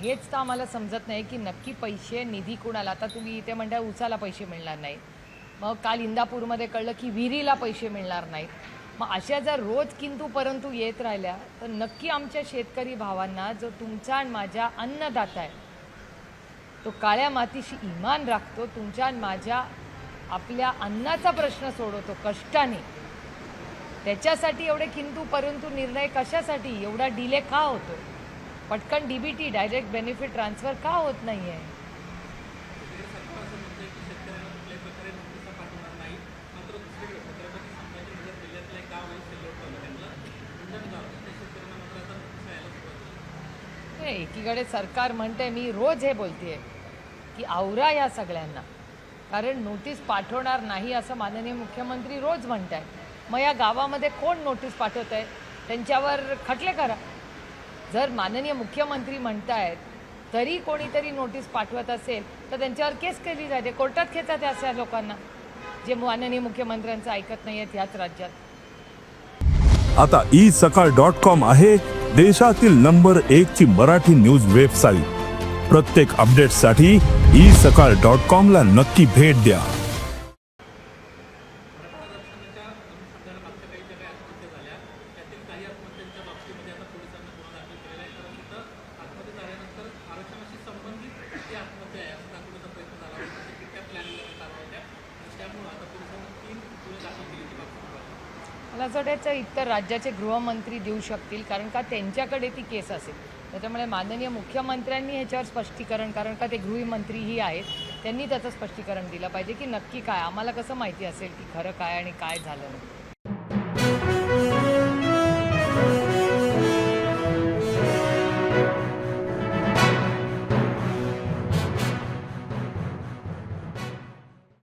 हेच तर आम्हाला समजत नाही की नक्की पैसे निधी कुणाला? आता तुम्ही इथे म्हणता उसाला पैसे मिळणार नाही मग काल इंदापूरमध्ये कळलं की विहिरीला पैसे मिळणार नाहीत. मग अशा जर रोज किंतु परंतु येत राहिल्या तर नक्की आमच्या शेतकरी भावांना जो तुमचा आणि माझ्या अन्नदाता आहे तो काळ्या मातीशी इमान राखतो तुमच्या आणि माझ्या आपल्या अन्नाचा प्रश्न सोडवतो कष्टाने. त्याच्यासाठी एवढे किंतु परंतु निर्णय कशासाठी? एवढा डिले का होतो पटकन डीबीटी डायरेक्ट बेनिफिट ट्रान्सफर का होत नाही आहे नाही, एकीकडे सरकार म्हणते मी रोज हे बोलतेय की आवरा या सगळ्यांना. कारण नोटीस पाठवणार नाही असं माननीय मुख्यमंत्री रोज म्हणत आहे मग या गावामध्ये कोण नोटीस पाठवत आहे त्यांच्यावर खटले करा. जर माननीय मुख्यमंत्री म्हणतायत तरी कोणीतरी नोटीस पाठवत असेल तर त्यांच्यावर केस केली जाते. कोर्टात खेचत अशा लोकांना जे माननीय मुख्यमंत्र्यांचं ऐकत नाही आहेत ह्याच राज्यात. आता ई सकाळ डॉट कॉम आहे देशातील नंबर एक ची मराठी न्यूज वेबसाईट. प्रत्येक अपडेटसाठी ई सकाळ डॉट कॉम ला नक्की भेट द्या. मला असं इतर राज्याचे गृहमंत्री देऊ शकतील कारण का त्यांच्याकडे ती केस असेल. त्याच्यामुळे माननीय मुख्यमंत्र्यांनी ह्याच्यावर स्पष्टीकरण कारण का ते गृहमंत्रीही आहेत त्यांनी त्याचं स्पष्टीकरण दिलं पाहिजे की नक्की काय? आम्हाला कसं माहिती असेल की खरं काय आणि काय झालं? नाही